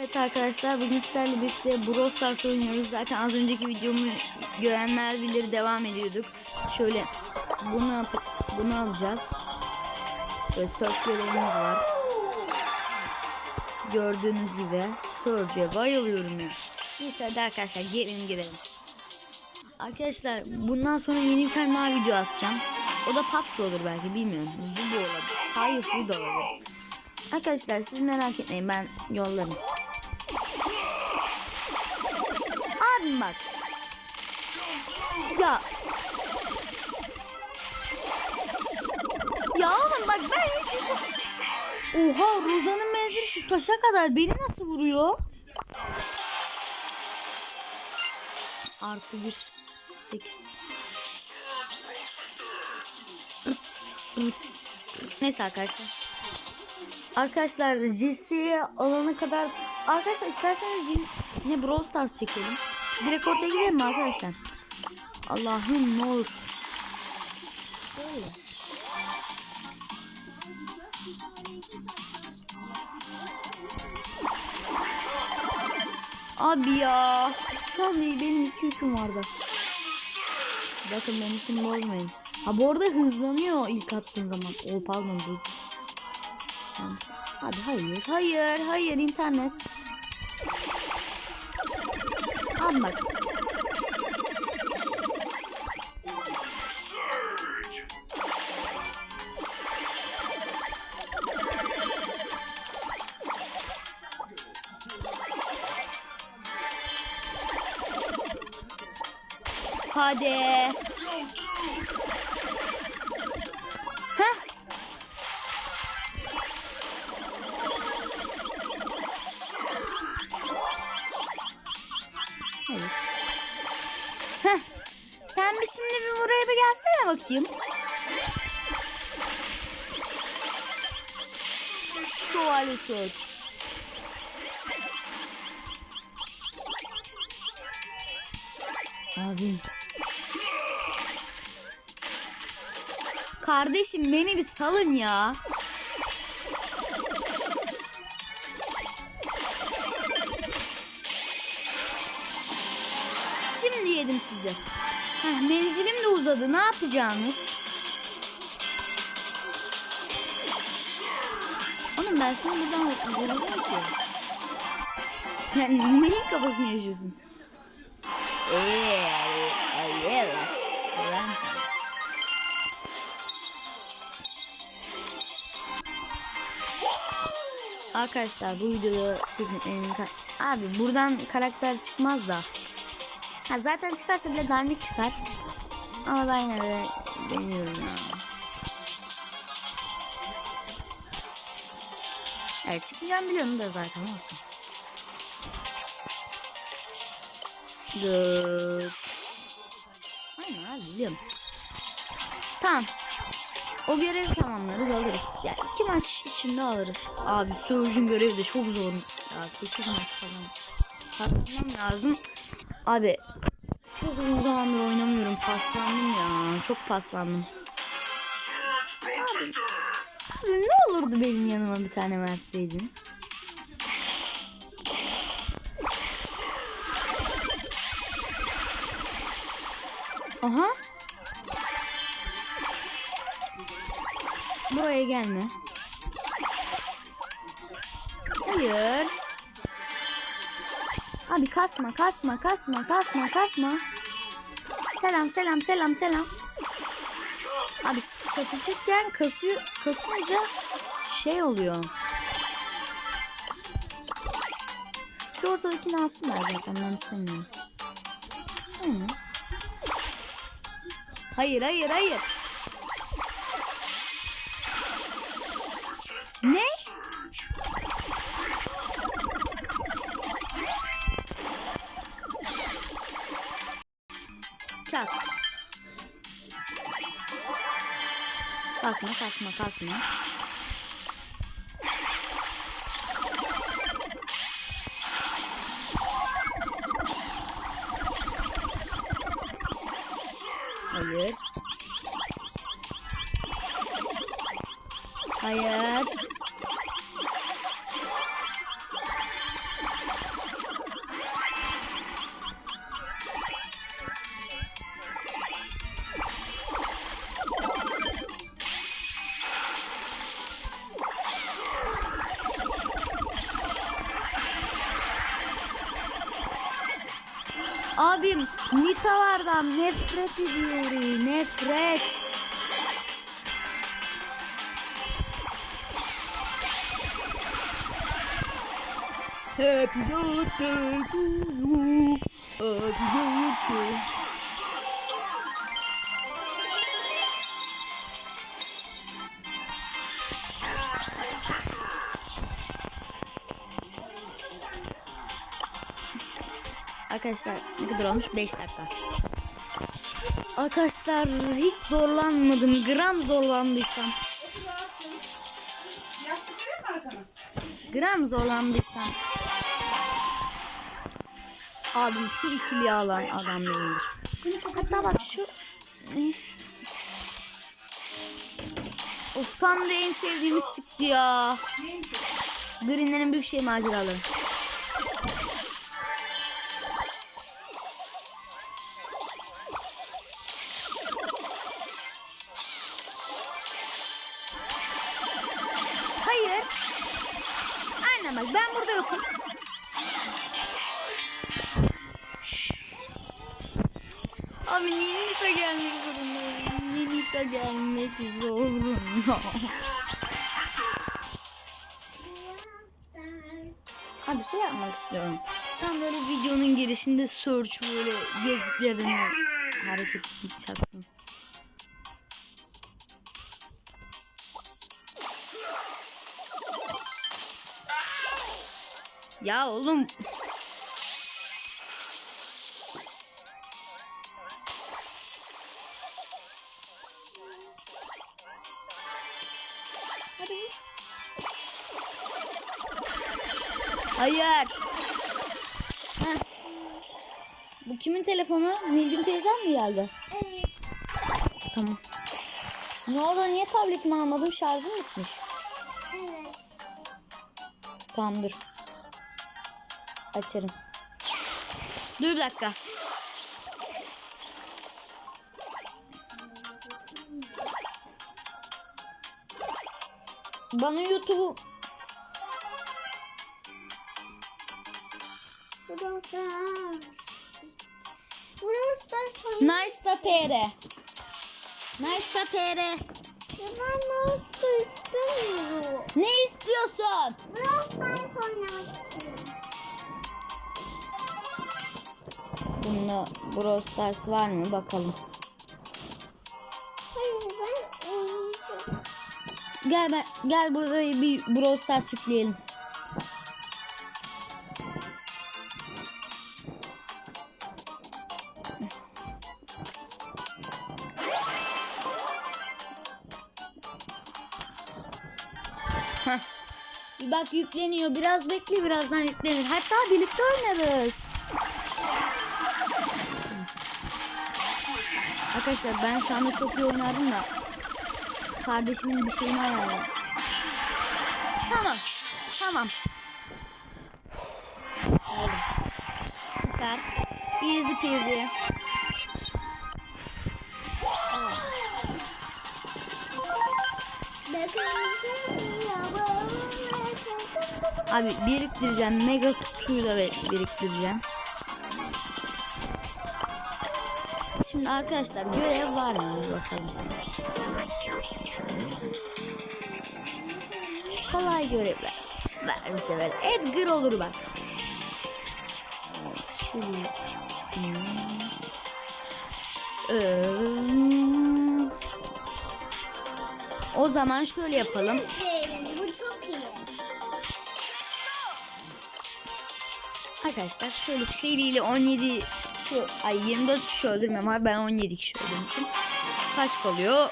Evet arkadaşlar bugün sizlerle birlikte Brawl Stars oynuyoruz. Zaten az önceki videomu görenler bilir devam ediyorduk. Şöyle bunu bunu alacağız. Böyle search var. Gördüğünüz gibi Surge'e bayılıyorum ya. Neyse hadi arkadaşlar gelin girelim. Arkadaşlar bundan sonra yeni bir tane daha video atacağım. O da PUBG olur belki bilmiyorum. Zubo olabilir. Firefly da olabilir. Arkadaşlar siz merak etmeyin ben yollarım. Bak. Ya. Ya oğlum bak ben hiç... Oha Rozan'ın menzili şu taşa kadar beni nasıl vuruyor? Artı bir. Sekiz. Neyse arkadaşlar. Arkadaşlar Jesse'yi alana kadar arkadaşlar isterseniz yine Brawl Stars çekelim. Direkt ortaya gidelim mi arkadaşlar? Allah'ım ne olur. Abi ya. Şu an benim iki yüküm vardı. Bakın benim için bozmayın. Ha bu arada hızlanıyor ilk attığın zaman. O pardon dur. Abi hayır hayır hayır internet. Abi bakayım. Şövalye seç. Abim. Kardeşim beni bir salın ya. Şimdi yedim sizi. Heh, menzilim de uzadı. Ne yapacağınız? Oğlum ben seni buradan vururum ki. Yani neyin kafasını yaşıyorsun? Arkadaşlar bu videoda kesin en abi buradan karakter çıkmaz da. Ha zaten çıkarsa bile dandik çıkar. Ama ben yine de deniyorum ya. Evet çıkmayacağım biliyorum da zaten olsun. Dört. Aynen abi biliyorum. Tamam. O görevi tamamlarız alırız. Ya iki maç içinde alırız. Abi Surge'un görevi de çok zor. Ya 8 maç falan. Patlamam lazım. Abi çok uzun zamandır oynamıyorum. Paslandım ya. Çok paslandım. Abi, abi ne olurdu benim yanıma bir tane verseydin? Aha. Buraya gelme. Hayır. Abi kasma kasma kasma kasma kasma. Selam selam selam selam. Abi çatışırken kasıyor kasınca şey oluyor. Şu ortadakini alsınlar zaten ben istemiyorum. Aynen. Hayır hayır hayır. Kasma kasma Abim Nitalardan nefret ediyorum. Nefret. Happy birthday to you. Happy birthday. Arkadaşlar ne kadar olmuş? 5 dakika. Arkadaşlar hiç zorlanmadım. Gram zorlandıysam. Gram zorlandıysam. Abim şu ikili alan adam değildir. Hatta bak şu ne? Of da en sevdiğimiz çıktı ya. Greenlerin büyük şey maceraları. Burada yokum. Abi Nita gelmek zorunda. Nita gelmek zorunda. Abi şey yapmak istiyorum. Tam böyle videonun girişinde search böyle gözlüklerini hareket çaksın. Ya oğlum. Hadi. Hayır. Heh. Bu kimin telefonu? Nilgün teyzem mi geldi? Tamam. Ne oldu? Niye tabletimi almadım? Şarjım bitmiş. Evet. Tamam dur. Açarım. Dur bir dakika. Bana YouTube'u Burası Burası da TR. Ben istemiyorum. Ne istiyorsun? Bunda Brawl Stars var mı bakalım. Hayır ben oynayacağım. Gel ben gel burada bir Brawl Stars yükleyelim. Heh. Bak yükleniyor. Biraz bekle birazdan yüklenir. Hatta birlikte oynarız. Arkadaşlar ben şu anda çok iyi oynardım da kardeşimin bir şeyini ayarladım. Tamam. Tamam. Oldu. Süper. Easy peasy. Abi biriktireceğim. Mega kutuyu da biriktireceğim. Şimdi arkadaşlar görev var mı? Bakalım. Kolay görevler. Ver bir sefer. Edgar olur bak. Hmm. Ee, o zaman şöyle yapalım. Bu çok iyi. Arkadaşlar şöyle seriyle 17 şu ay 24 kişi öldürmem var. Ben 17 kişi öldürdüğüm için. Kaç kalıyor?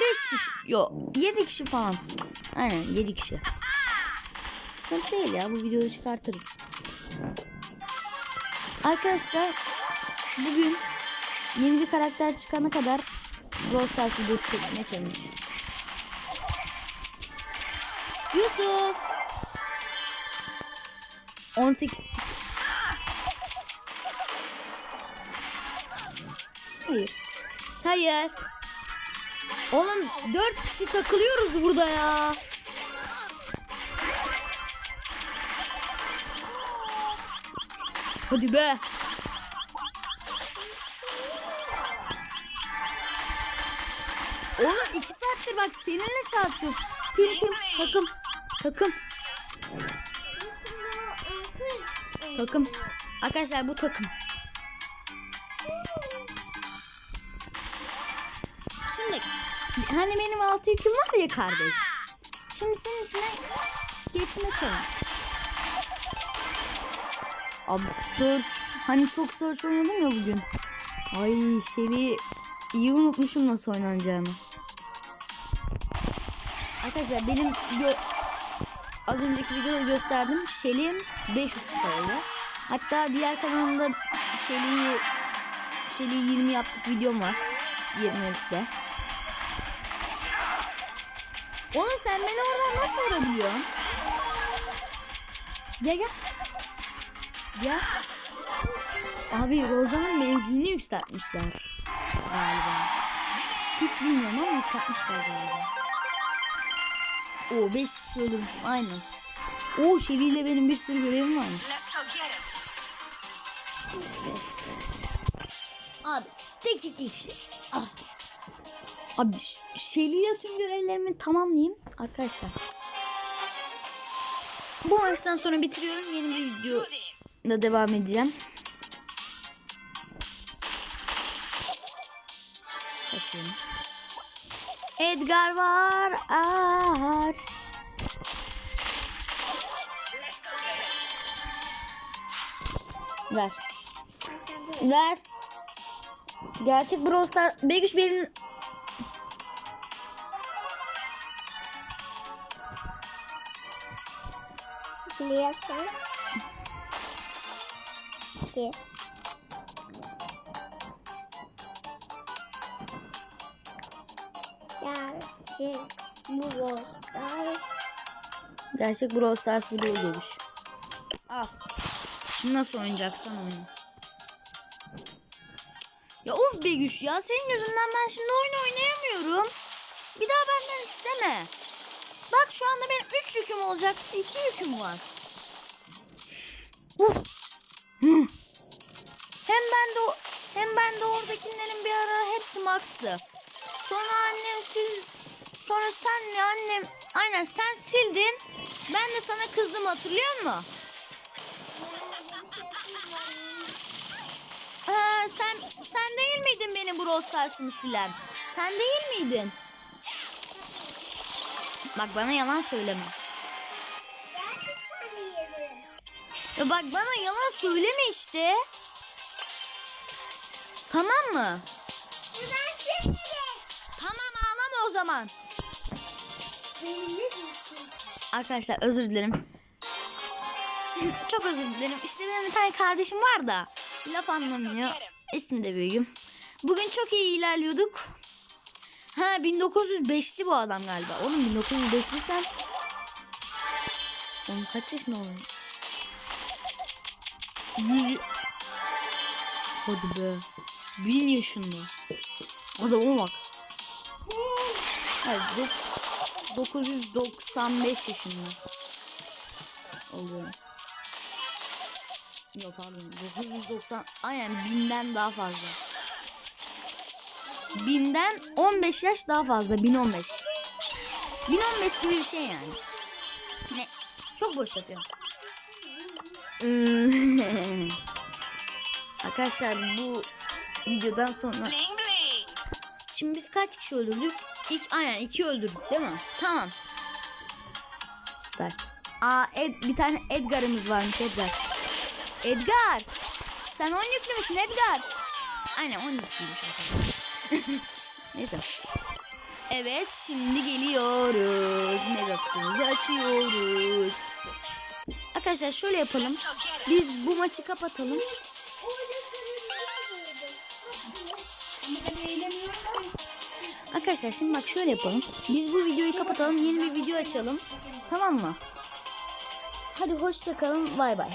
5 kişi. Yok 7 kişi falan. Aynen 7 kişi. Sıkıntı değil ya bu videoda çıkartırız. Arkadaşlar bugün yeni bir karakter çıkana kadar Brawl Stars videosu çekmeye çalışmış. Yusuf 18 Hayır. Hayır. Oğlum 4 kişi takılıyoruz burada ya. Hadi be. Oğlum iki saattir bak seninle çarpışıyoruz. Tim tim takım takım takım. Arkadaşlar bu takım. Hani benim altı yüküm var ya kardeş. Şimdi senin içine geçme challenge. Abi search hani çok search oynadım ya bugün. Ay Shelly iyi unutmuşum nasıl oynanacağını. Arkadaşlar benim gö- az önceki videoda gösterdim. Shelly'im 500 kupaydı. Hatta diğer kanalımda Shelly'yi Shelly'yi 20 yaptık videom var. 20'likte. Oğlum sen beni oradan nasıl vurabiliyorsun? Gel gel. Gel. Abi Rozan'ın benzinini yükseltmişler. Galiba. Hiç bilmiyorum ama yükseltmişler galiba. Oo 5 kişi öldürmüşüm aynen. Oo Shelly ile benim bir sürü görevim varmış. Abi tek iki kişi. Ah. Abi Ş- Shelly ile tüm görevlerimi tamamlayayım arkadaşlar. Bu maçtan sonra bitiriyorum. Yeni bir videoda devam edeceğim. Kaçıyorum. Edgar var. Ar. Ver. Ver. Gerçek Brawl Stars. Begüş benim Biliyorsun. Ki. Gerçi bu Stars. Gerçek Brawl Stars video görüş. Al. Nasıl oynayacaksan oyna. Ya of be güç ya senin yüzünden ben şimdi oyun oynayamıyorum. Bir daha benden isteme. Bak şu anda benim 3 yüküm olacak. 2 yüküm var. Uf. Hı. Hem ben de hem ben de oradakilerin bir ara hepsi max'tı. Sonra annem sil sonra senle annem aynen sen sildin. Ben de sana kızdım hatırlıyor musun? Ha, sen sen değil miydin benim Brawl Stars'ımı silen? Sen değil miydin? Bak bana yalan söyleme. Ya bak bana yalan söyleme işte. Tamam mı? Tamam ağlama o zaman. Arkadaşlar özür dilerim. Çok özür dilerim. İşte benim bir tane kardeşim var da laf anlamıyor. İsmi de büyüğüm. Bugün çok iyi ilerliyorduk. Ha 1905'li bu adam galiba. Oğlum 1905'li sen. Oğlum kaç yaşında oğlum? 100... Hadi be. 1000 yaşında. Adama bak. Hayır, dok- 995 yaşında oluyor. Yok pardon 990 aynen binden daha fazla. Binden 15 yaş daha fazla 1015. 1015 gibi bir şey yani. Ne? Çok boş yapıyorum. Hmm. Arkadaşlar bu videodan sonra Şimdi biz kaç kişi öldürdük? İlk, aynen iki öldürdük değil mi? Tamam. Süper. Aa Ed, bir tane Edgar'ımız varmış Edgar. Edgar! Sen 10 yüklü müsün Edgar? Aynen 10 yüklüymüş arkadaşlar. Neyse. Evet şimdi geliyoruz. Mega kutumuzu açıyoruz. Arkadaşlar şöyle yapalım. Biz bu maçı kapatalım. Arkadaşlar şimdi bak şöyle yapalım. Biz bu videoyu kapatalım. Yeni bir video açalım. Tamam mı? Hadi hoşça kalın. Bay bay.